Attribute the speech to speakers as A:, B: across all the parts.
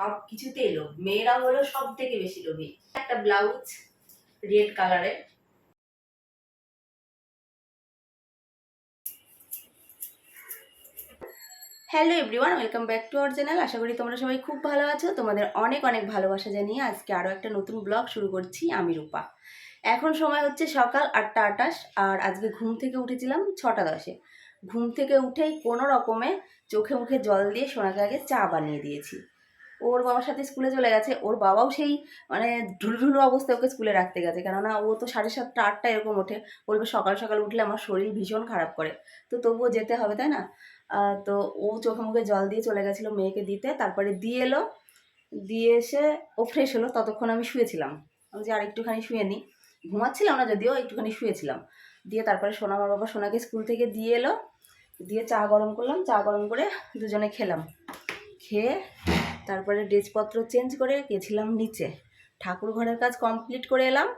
A: সব কিছুতেই লোভ। মেয়েরা হলো সব থেকে বেশি লোভী। একটা ব্লাউজ রেড কালারের। Hello everyone welcome back to our channel আশা করি তোমরা সবাই খুব ভালো আছো। তোমাদের অনেক অনেক ভালোবাসা জানিয়ে আজকে আরও একটা নতুন ব্লগ শুরু করছি আমি রূপা। এখন সময় হচ্ছে সকাল আটটা আটাশ, আর আজকে ঘুম থেকে উঠেছিলাম ছটা দশে। ঘুম থেকে উঠেই কোনো রকমে চোখে মুখে জল দিয়ে সোনাকে আগে চা বানিয়ে দিয়েছি। ওর বাবার সাথে স্কুলে চলে গেছে, ওর বাবাও সেই মানে ঢুলঢুলু অবস্থায় ওকে স্কুলে রাখতে গেছে। কেননা ও তো সাড়ে সাতটা, আটটা এরকম ওঠে। বলবে সকাল সকাল উঠলে আমার শরীর ভীষণ খারাপ করে। তো তবুও যেতে হবে, তাই না? তো ও চোখে মুখে জল দিয়ে চলে গেছিল মেয়েকে দিতে। তারপরে দিয়ে এলো। দিয়ে এসে ও ফ্রেশ হলো। ততক্ষণ আমি শুয়েছিলাম। আমি যে আর একটুখানি শুয়ে নিই। ঘুমাচ্ছিলাম না যদিও, একটুখানি শুয়েছিলাম। দিয়ে তারপরে সোনা, আমার বাবা সোনাকে স্কুল থেকে দিয়ে এলো। দিয়ে চা গরম করলাম। চা গরম করে দুজনে খেলাম। খেয়ে তারপরে ড্রেসপত্র চেঞ্জ করে গেছিলাম নিচে। ঠাকুর ঘরের কাজ কমপ্লিট করে এলাম।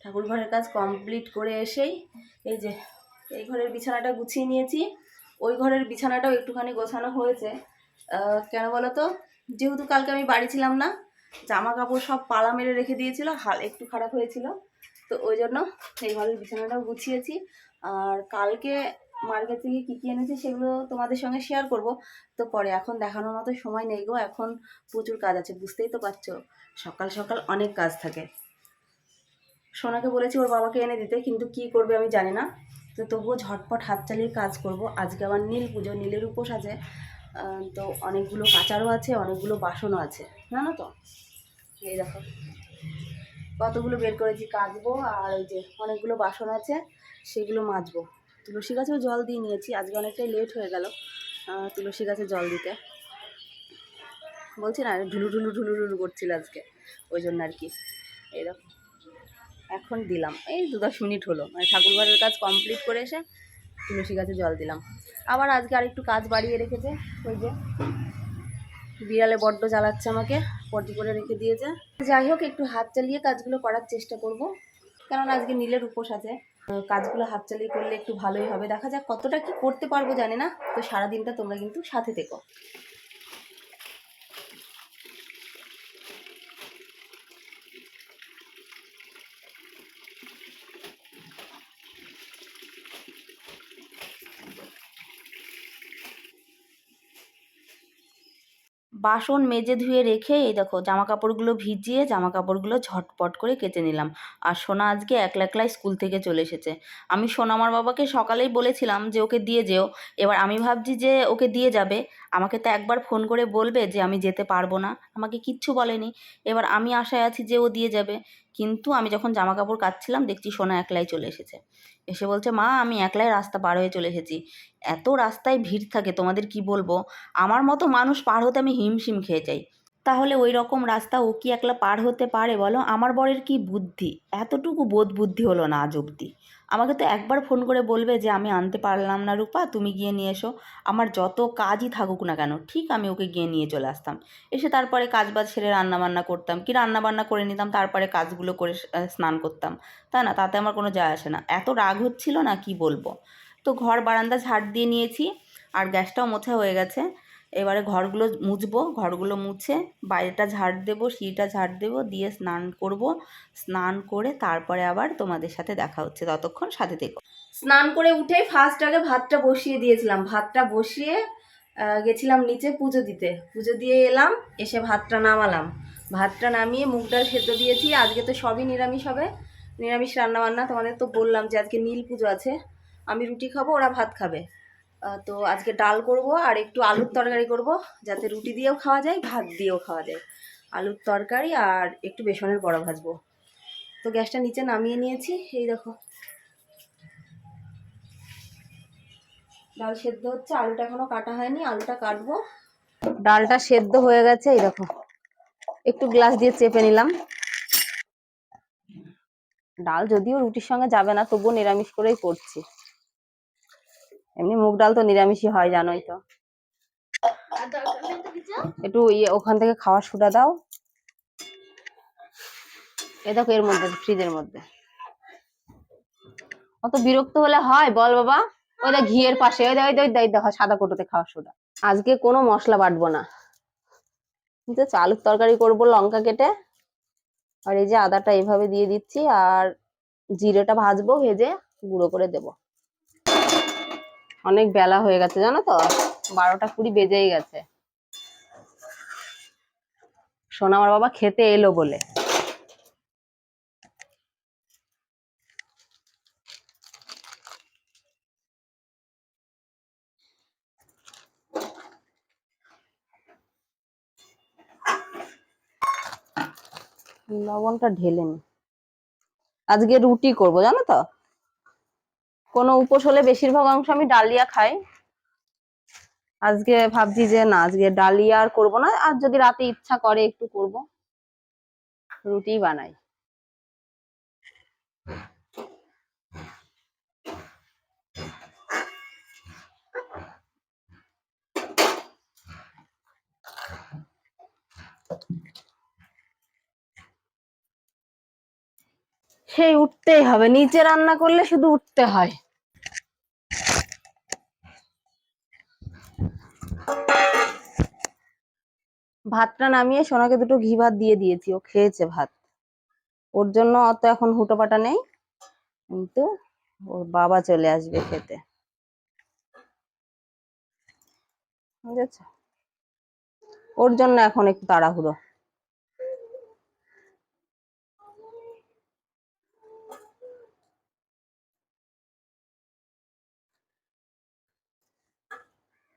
A: ঠাকুর ঘরের কাজ কমপ্লিট করে এসেই এই যে, এই ঘরের বিছানাটা গুছিয়ে নিয়েছি। ওই ঘরের বিছানাটাও একটুখানি গোছানো হয়েছে। কেন বলো তো? যেহেতু কালকে আমি বাড়ি ছিলাম না জামা কাপড় সব পালা মেরে রেখে দিয়েছিল, হাল একটু খারাপ হয়েছিল। তো ওই জন্য এই ঘরের বিছানাটাও গুছিয়েছি। আর কালকে মার্কেট থেকে কী কী এনেছি সেগুলো তোমাদের সঙ্গে শেয়ার করব। তো পরে এখন দেখানোর মতো সময় নেই গো, এখন প্রচুর কাজ আছে, বুঝতেই তো পারছ। সকাল সকাল অনেক কাজ থাকে। সোনাকে বলেছি ওর বাবাকে এনে দিতে, কিন্তু কি করবে আমি জানি না। তো তবুও ঝটপট হাত চালিয়ে কাজ করব। আজকে আবার নীল পুজো, নীলের উপোস আছে। তো অনেকগুলো কাচারও আছে, অনেকগুলো বাসনও আছে। জানো তো? এই দেখো। কতগুলো বের করেছি, কাচবো আর ওই যে অনেকগুলো বাসন আছে, সেগুলো মাজবো। তুলসী গাছেও জল দিয়ে নিয়েছি। আজকে অনেকটাই লেট হয়ে গেল তুলসী গাছে জল দিতে। বলছি না, ঢুলু ঢুলু ঢুলু ঢুলু করছিল আজকে, ওই জন্য আর কি। এরকম এখন দিলাম। এই দু দশ মিনিট হলো মানে ঠাকুর ঘরের কাজ কমপ্লিট করে এসে তুলসী গাছে জল দিলাম। আবার আজকে আরেকটু কাজ বাড়িয়ে রেখেছে, ওই যে বিড়ালে বড্ড জ্বালাচ্ছে আমাকে, পটি করে রেখে দিয়েছে। যাই হোক, একটু হাত চালিয়ে কাজগুলো করার চেষ্টা করব কারণ আজকে নীলের উপোস আছে। কাজগুলো হাত চালিয়ে করলে একটু ভালোই হবে। দেখা যাক কতটা কি করতে পারব জানে না। তো সারাদিনটা তোমরা কিন্তু সাথে থেকো। বাসন মেজে ধুয়ে রেখে, এই দেখো জামা কাপড়গুলো ভিজিয়ে জামা কাপড়গুলো ঝটপট করে কেচে নিলাম। আর সোনা আজকে একলা একলাই স্কুল থেকে চলে এসেছে। আমি সোনা আমার বাবাকে সকালেই বলেছিলাম যে ওকে দিয়ে যেও। এবার আমি ভাবছি যে ওকে দিয়ে যাবে। আমাকে তো একবার ফোন করে বলবে যে আমি যেতে পারব না। আমাকে কিচ্ছু বলেনি। এবার আমি আশায় আছি যে ও দিয়ে যাবে। কিন্তু আমি যখন জামা কাপড় কাচ্ছিলাম দেখছি সোনা একলাই চলে এসেছে। এসে বলছে, মা, আমি একলাই রাস্তা পার হয়ে চলে এসেছি। এত রাস্তায় ভিড় থাকে, তোমাদের কি বলব? আমার মতো মানুষ পার হতে আমি হিমশিম খেয়ে যাই। তাহলে ওই রকম রাস্তা ও কি একলা পার হতে পারে বলো? আমার বরের কি বুদ্ধি? এতটুকু বোধ বুদ্ধি হলো না আজ অব্দি। আমাকে তো একবার ফোন করে বলবে যে, আমি আনতে পারলাম না রূপা, তুমি গিয়ে নিয়ে এসো। আমার যত কাজই থাকুক না কেন, ঠিক আমি ওকে গিয়ে নিয়ে চলে আসতাম। এসে তারপরে কাজ বাজ সেরে রান্নাবান্না করতাম। কি রান্নাবান্না করে নিতাম, তারপরে কাজগুলো করে স্নান করতাম। তা না, তাতে আমার কোনো যায় আসে না। এত রাগ হচ্ছিল না, কি বলব? তো ঘর বারান্দা ঝাড় দিয়ে নিয়েছি, আর গ্যাসটাও মোছা হয়ে গেছে। এবারে ঘরগুলো মুছবো, ঘরগুলো মুছে বাইরেটা ঝাড় দেবো, সিঁড়িটা ঝাড় দেবো, দিয়ে স্নান করব। স্নান করে তারপরে আবার তোমাদের সাথে দেখা হচ্ছে। ততক্ষণ সাথে থেকো। স্নান করে উঠে ফার্স্ট আগে ভাতটা বসিয়ে দিয়েছিলাম। ভাতটা বসিয়ে গেছিলাম নিচে পুজো দিতে। পুজো দিয়ে এলাম, এসে ভাতটা নামালাম। ভাতটা নামিয়ে ডাল সেদ্ধ দিয়েছি। আজকে তো সবই নিরামিষ হবে। নিরামিষ রান্না বান্না তোমাদের তো বললাম যে আজকে নীল পুজো আছে। আমি রুটি খাব, ওরা ভাত খাবে। তো আজকে ডাল করব আর একটু আলুর তরকারি করব, যাতে রুটি দিয়েও খাওয়া যায়, ভাত দিয়েও খাওয়া যায়। আলুর তরকারি আর একটু বেসনের বড়া ভাজবো। তো গ্যাসটা নিচে নামিয়ে নিয়েছি, এই দেখো। ডাল সেদ্ধ হচ্ছে, আলুটা এখনও কাটা হয়নি, আলুটা কাটবো। ডালটা সেদ্ধ হয়ে গেছে, এই দেখো। একটু গ্লাস দিয়ে চেপে নিলাম। ডাল যদিও রুটির সঙ্গে যাবে না, তবুও নিরামিষ করেই করছি। এমনি মুগ ডাল তো নিরামিষই হয় জানোই তো। একটু ইয়ে ওখান থেকে খাওয়ার সুটা দাও। এ দেখো এর মধ্যে ফ্রিজের মধ্যে। অত বিরক্ত হলে হয় বল বাবা। ওই দেখ ঘিয়ের পাশে ওই দেখ ওই দেখ, সাদা কোটোতে খাওয়ার সোডা আজকে কোনো মশলা বাটবো না। কিন্তু আলুর তরকারি করব লঙ্কা কেটে। আর এই যে আদাটা এভাবে দিয়ে দিচ্ছি আর জিরেটা ভাজবো ভেজে গুঁড়ো করে দেব। অনেক বেলা হয়ে গেছে, জানো তো? বারোটা কুড়ি বেজেই গেছে। সোনা আমার বাবা খেতে এলো বলে। লবণটা ঢেলে নি। আজকে রুটি করব, জানো তো? কোনো উপোস হলে বেশিরভাগ অংশ আমি ডালিয়া খাই। আজকে ভাবছি যে না, আজকে ডালিয়া আর করব না, আর যদি রাতে ইচ্ছা করে একটু করব। রুটি বানাই। সেই উঠতেই হবে। নিচে রান্না করলে শুধু উঠতে হয়। ভাতটা নামিয়ে সোনাকে দুটো ঘি ভাত দিয়ে দিয়েছি। ও খেয়েছে ভাত। ওর জন্য অত এখন হুটোপাটা নেই। কিন্তু ওর বাবা চলে আসবে খেতে। বুঝেছ? ওর জন্য এখন একটু তাড়াহুড়ো।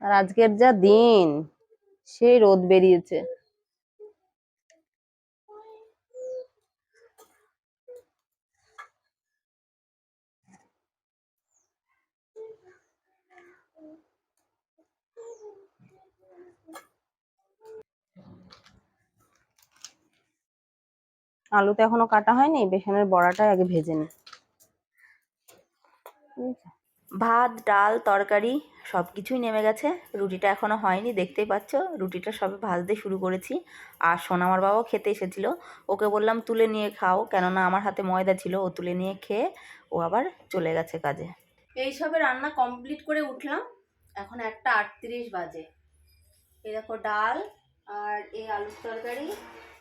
A: আর আজকের যা দিন, সেই রোদ বেরিয়েছে। আলু তো এখনও কাটা হয়নি, বেসনের বড়াটাই আগে ভেজে নি। ভাত, ডাল, তরকারি সব কিছুই নেমে গেছে। রুটিটা এখনও হয়নি, দেখতেই পাচ্ছ। রুটিটা সবে ভাজতে শুরু করেছি। আর সোনামার বাবাও খেতে এসেছিল। ওকে বললাম, তুলে নিয়ে খাও। কেননা আমার হাতে ময়দা ছিল, ও তুলে নিয়ে খেয়ে ও আবার চলে গেছে কাজে। এই সবে রান্না কমপ্লিট করে উঠলাম। এখন একটা আটত্রিশ বাজে। এই দেখো ডাল, আর এই আলুর তরকারি,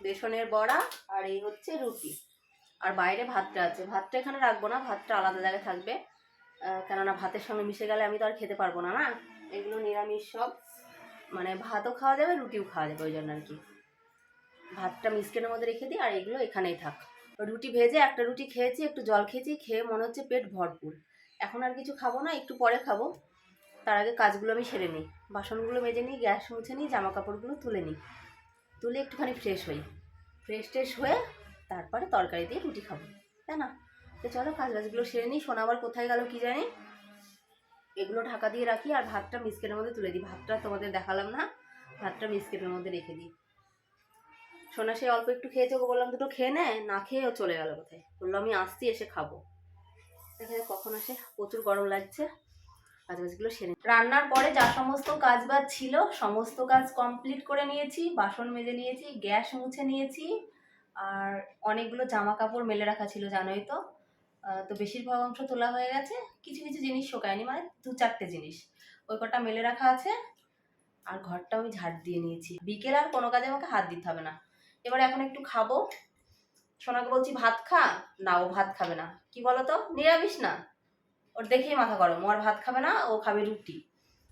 A: বেসনের বড়া, আর এই হচ্ছে রুটি। আর বাইরে ভাতটা আছে। ভাতটা এখানে রাখব না, ভাতটা আলাদা জায়গায় থাকবে। কেননা ভাতের সঙ্গে মিশে গেলে আমি তো আর খেতে পারব না না? এগুলো নিরামিষ সব। মানে ভাতও খাওয়া যাবে, রুটিও খাওয়া যাবে, ওই জন্য আর কি। ভাতটা মিসকেনের মধ্যে রেখে দিই, আর এগুলো এখানেই থাক। রুটি ভেজে একটা রুটি খেয়েছি, একটু জল খেয়েছি, খেয়ে মনে হচ্ছে পেট ভরপুর। এখন আর কিছু খাব না, একটু পরে খাব। তার আগে কাজগুলো আমি সেরে নিই। বাসনগুলো মেজে নিই, গ্যাস মুছে নিই জামা কাপড়গুলো তুলে নিই। তুলে একটুখানি ফ্রেশ হই। ফ্রেশ ট্রেশ হয়ে তারপরে তরকারি দিয়ে রুটি খাব। তাই না? তো চলো কাজ বাজগুলো সেরে নিই। সোনা আবার কোথায় গেল কি জানি? এগুলো ঢাকা দিয়ে রাখি আর ভাতটা মিসকেটের মধ্যে তুলে দিই। ভাতটা তোমাদের দেখালাম না। ভাতটা মিসকেটের মধ্যে রেখে দিই। সোনা সে অল্প একটু খেয়েছে, ওকে বললাম দুটো খেয়ে নে, না খেয়ে ও চলে গেল কোথায়? বলল, আমি আসছি, এসে খাব। দেখা যাক কখন আসে। প্রচুর গরম লাগছে। কাজ বাজগুলো সেরে রান্নার পরে যা সমস্ত কাজ বাজ ছিল, সমস্ত কাজ কমপ্লিট করে নিয়েছি। বাসন মেজে নিয়েছি, গ্যাস মুছে নিয়েছি। আর অনেকগুলো জামা কাপড় মেলে রাখা ছিল, জানোই তো। তো বেশিরভাগ অংশ তোলা হয়ে গেছে। কিছু কিছু জিনিস শোকায়নি মানে দু চারটে জিনিস। ওই কটা মেলে রাখা আছে, আর ঘরটা আমি ঝাড় দিয়ে নিয়েছি। বিকেল আর কোনো কাজে আমাকে হাত দিতে হবে না। এবার এখন একটু খাব। সোনাকে বলছি, ভাত খা? না, ও ভাত খাবে না। কি বলো তো নিরামিষ না? ওর দেখেই মাথা গরম। আর ভাত খাবে না, ও খাবে রুটি।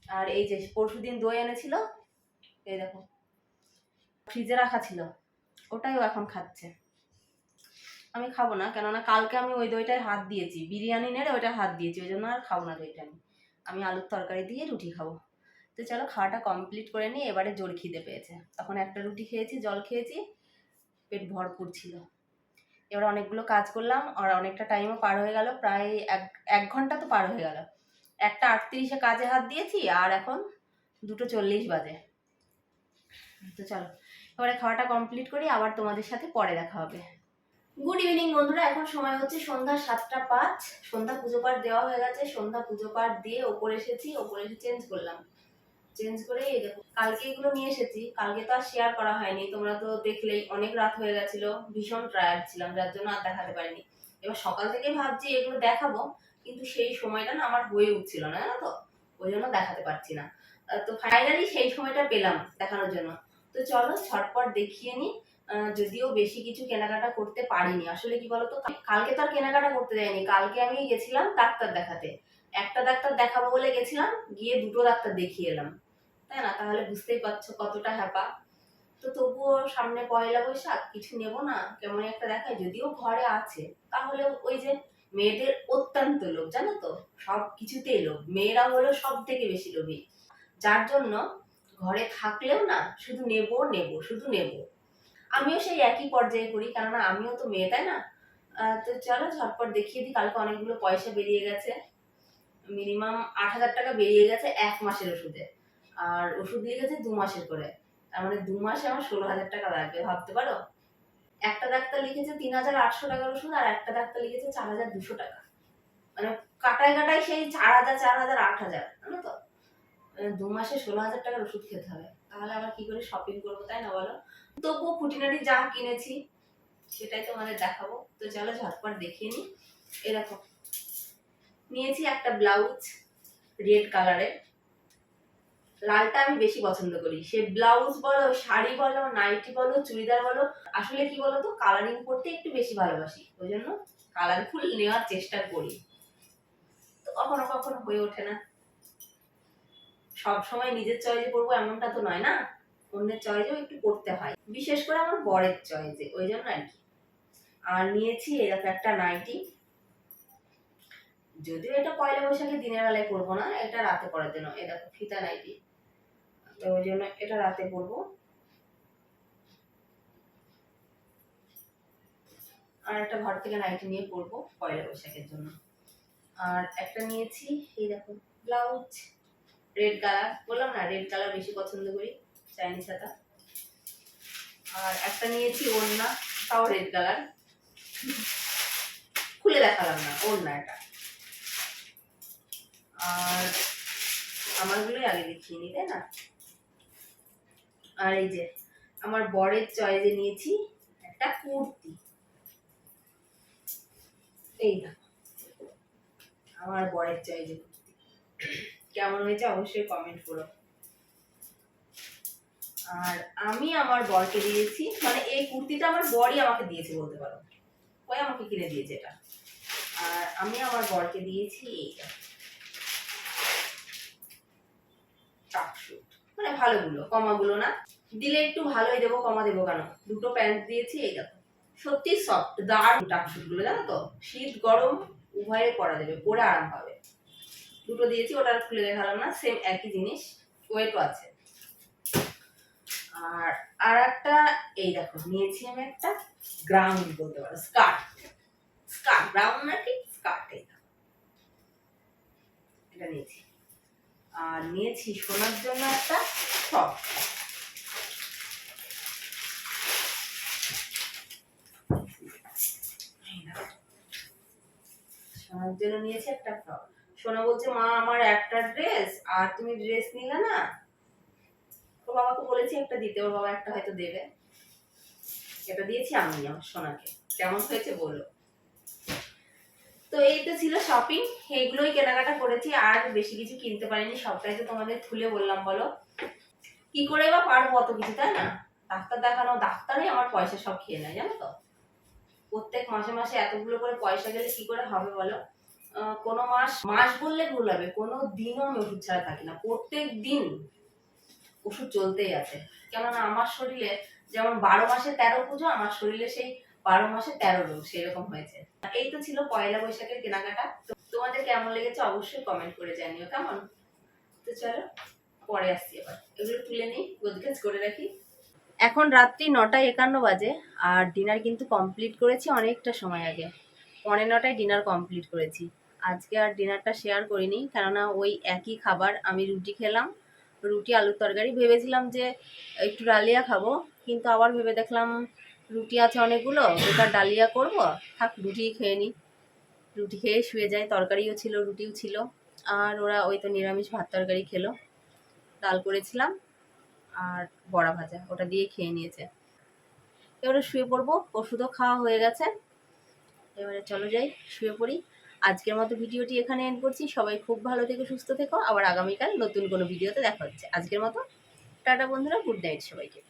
A: আর এই যে পরশু দিন দই এনেছিল, এই দেখো, ফ্রিজে রাখা ছিল। ওটাই ও এখন খাচ্ছে। আমি খাব না, কেননা কালকে আমি ওই দইটায় হাত দিয়েছি, বিরিয়ানি নেড়ে ওইটা হাত দিয়েছি, ওই জন্য আর খাব না দইটা আমি। আমি আলুর তরকারি দিয়ে রুটি খাব। তো চলো খাওয়াটা কমপ্লিট করে নিই এবারে জোর খিদে পেয়েছে। তখন একটা রুটি খেয়েছি, জল খেয়েছি, পেট ভরপুর ছিল। এবার অনেকগুলো কাজ করলাম, আর অনেকটা টাইমও পার হয়ে গেল, প্রায় এক এক ঘণ্টা তো পার হয়ে গেল। একটা আটত্রিশে কাজে হাত দিয়েছি, আর এখন দুটো চল্লিশ বাজে। তো চলো, এবারে খাওয়াটা কমপ্লিট করি, আবার তোমাদের সাথে পরে দেখা হবে। গুড ইভিনিং বন্ধুরা। এখন সময় হচ্ছে সন্ধ্যা সাতটা পাঁচ। সন্ধ্যা পুজো পাঠ দেওয়া হয়ে গেছে। সন্ধ্যা পুজো পাঠ দিয়ে ওপরে এসেছি। ওপরে এসে চেঞ্জ করলাম। চেঞ্জ করে এই দেখো কালকে এগুলো নিয়ে এসেছি। কালকে তো আর শেয়ার করা হয়নি। তোমরা তো দেখলেই অনেক রাত হয়ে গেছিল। ভীষণ টায়ার্ড ছিলাম যার জন্য আর দেখাতে পারিনি। এবার সকাল থেকে ভাবছি এগুলো দেখাবো কিন্তু সেই সময়টা না আমার হয়ে উঠছিল না জানো তো? ওই জন্য দেখাতে পারছি না। তো ফাইনালি সেই সময়টা পেলাম দেখানোর জন্য। তো চলো ছটপট দেখিয়ে নি আহ, যদিও বেশি কিছু কেনাকাটা করতে পারিনি। আসলে কি বলতো কালকে তো আর কেনাকাটা করতে যাইনি কালকে আমি গেছিলাম ডাক্তার দেখাতে। একটা ডাক্তার দেখাবো বলে গেছিলাম, গিয়ে দুটো ডাক্তার দেখিয়ে এলাম। তাই না? তাহলে বুঝতেই পারছ কতটা হ্যাপা। তো তবুও সামনে পয়লা বৈশাখ, কিছু নেব না কেমন একটা দেখায়। যদিও ঘরে আছে, তাহলে ওই যে মেয়েদের অত্যন্ত লোভ, জানো তো? সব কিছুতেই লোভ। মেয়েরা হলো সব থেকে বেশি লোভী। যার জন্য ঘরে থাকলেও না, শুধু নেব নেব, শুধু নেব। আমিও সেই একই পর্যায়ে করি কেননা আমিও তো মেয়ে, তাই না? তো চলো ঝটপট দেখিয়ে দিই, কালকে অনেকগুলো পয়সা বেরিয়ে গেছে। মিনিমাম আট হাজার টাকা বেরিয়ে গেছে এক মাসের ওষুধে। আর ওষুধ দিয়ে গেছে দু মাসের করে। তার মানে দু মাসে আমার ষোলো হাজার টাকা লাগবে, ভাবতে পারো? একটা ডাক্তার লিখেছে তিন হাজার আটশো টাকার ওষুধ, আর একটা ডাক্তার লিখেছে চার হাজার দুশো টাকা। মানে কাটায় কাটায় সেই চার হাজার চার হাজার, আট হাজার, জানো তো? মানে দু মাসে ষোলো হাজার টাকার ওষুধ খেতে হবে। তাহলে আবার কি করে শপিং করব, তাই না বলো? তবুও খুঁটিনাটি যা কিনেছি, সেটাই তোমাদের দেখাবো। তো চলো ঝটপট দেখিয়ে নিই। এরকম। নিয়েছি একটা ব্লাউজ রেড কালারের লালটা আমি বেশি পছন্দ করি। সে ব্লাউজ বলো, শাড়ি বলো নাইটি বলো, চুড়িদার বলো, আসলে কি বলো তো কালারিং করতে একটু বেশি ভালোবাসি। ওই জন্য কালারফুল নেওয়ার চেষ্টা করি। তো কখনো কখনো হয়ে ওঠে না। সব সময় নিজের চয়েজে পড়ব এমনটা তো নয় না? অন্যের চয়েজেও একটু করতে হয়। বিশেষ করে আমার বরের চয়েজে ওই জন্য আর কি। আর নিয়েছি এরকম একটা নাইটি যদিও এটা পয়লা বৈশাখে দিনের বেলায় পরবো না, এটা রাতে পরার জন্য। এটা ফিতা নাইটি তো ওই জন্য এটা রাতে পরবো। আর একটা ঘর থেকে নাইটি নিয়ে পরবো পয়লা বৈশাখের জন্য। আর একটা নিয়েছি, এই দেখো, ব্লাউজ। রেড কালার বললাম না রেড কালার বেশি পছন্দ করি চাইনিজ হাতা আর একটা নিয়েছি ওড়না, তাও রেড কালার খুলে দেখালাম না, ওড়না এটা। আর আমারগুলোই আগে দেখিয়ে নি, তাই না? আর এই যে, আমার বরের চয়েসে নিয়েছি একটা কুর্তি। এই দেখো, আমার বরের চয়েসে কুর্তি। কেমন হয়েছে অবশ্যই কমেন্ট করো। আর আমি আমার বরকে দিয়েছি মানে এই কুর্তিটা আমার বরই আমাকে দিয়েছে বলতে পারো। ওই আমাকে কিনে দিয়েছে এটা। আর আমি আমার বরকে দিয়েছি এইটা। ট্রাকস্যুট মানে ভালোগুলো, কমাগুলো না। দিলে একটু ভালোই দেবো, কমা দেবো কেন? দুটো প্যান্ট দিয়েছি, এই দেখো। সত্যি সফট দারুণ ট্রাকস্যুটগুলো, জানো তো? শীত, গরম, উভয়ে পরা যাবে, পরে আরাম পাবে। দুটো দিয়েছি, ওটা আর খুলে দেখালাম না সেম একই জিনিস ওয়েটও আছে। আর আর একটা এই দেখো, নিয়েছি আমি একটা গ্রাউন্ড বলতে পারো স্কার্ট স্কার্ট গ্রাউন্ড না ঠিক স্কার্ট এই এটা নিয়েছি। আর নিয়েছি শোনার জন্য একটা ফ্রক শোনার জন্য নিয়েছি একটা ফ্রক সোনা বলছে, মা, আমার একটা ড্রেস আর তুমি ড্রেস নিলে না? ওর বাবাকে বলেছি একটা দিতে, ওর বাবা একটা হয়তো দেবে। এটা দিয়েছি আমি আমার সোনাকে। কেমন হয়েছে বলো। তো এই তো ছিল শপিং এইগুলোই কেনাকাটা করেছি, আর বেশি কিছু কিনতে পারিনি, সবটাই তো তোমাদের খুলে বললাম, বলো। কি করে বা পারব অত কিছু, তাই না? ডাক্তার দেখানো, ডাক্তারই আমার পয়সা সব খেয়ে নেয়, জানো তো? প্রত্যেক মাসে মাসে এতগুলো করে পয়সা গেলে কি করে হবে বলো? কোনো মাস মাস বললে ভুল হবে, কোনো দিনও আমি ওষুধ ছাড়া থাকি না। প্রত্যেক দিন ওষুধ চলতেই আছে। কেননা আমার শরীরে যেমন বারো মাসে তেরো পুজো, আমার শরীরে সেই বারো মাসে তেরো রোগ, সেরকম হয়েছে। এই তো ছিল পয়লা বৈশাখের কেনাকাটা। তোমাদের কেমন লেগেছে অবশ্যই কমেন্ট করে জানিও, কেমন? তো চলো, পরে আসছি এবার। এগুলো তুলে নিই গোদগাজ করে রাখি। এখন রাত্রি নটা একান্ন বাজে, আর ডিনার কিন্তু কমপ্লিট করেছি অনেকটা সময় আগে। পৌনে নটায় ডিনার কমপ্লিট করেছি। আজকে আর ডিনারটা শেয়ার করিনি, কেননা ওই একই খাবার আমি রুটি খেলাম, রুটি আলুর তরকারি। ভেবেছিলাম যে একটু ডালিয়া খাব, কিন্তু আবার ভেবে দেখলাম রুটি আছে অনেকগুলো বেকার ডালিয়া করব। থাক, রুটিই খেয়ে নিই রুটি খেয়ে শুয়ে যাই, তরকারিও ছিল, রুটিও ছিল। আর ওরা ওই তো নিরামিষ ভাত তরকারি খেলো। ডাল করেছিলাম আর বড়া ভাজা, ওটা দিয়ে খেয়ে নিয়েছে। এবারে শুয়ে পড়ব, ওষুধও খাওয়া হয়ে গেছে। এবারে চলো যাই, শুয়ে পড়ি। আজকের মতো ভিডিওটি এখানে এন্ড করছি। সবাই খুব ভালো থেকো, সুস্থ থেকো। আবার আগামীকাল নতুন কোনো ভিডিওতে দেখা হচ্ছে। আজকের মতো, টাটা বন্ধুরা গুড নাইট সবাইকে।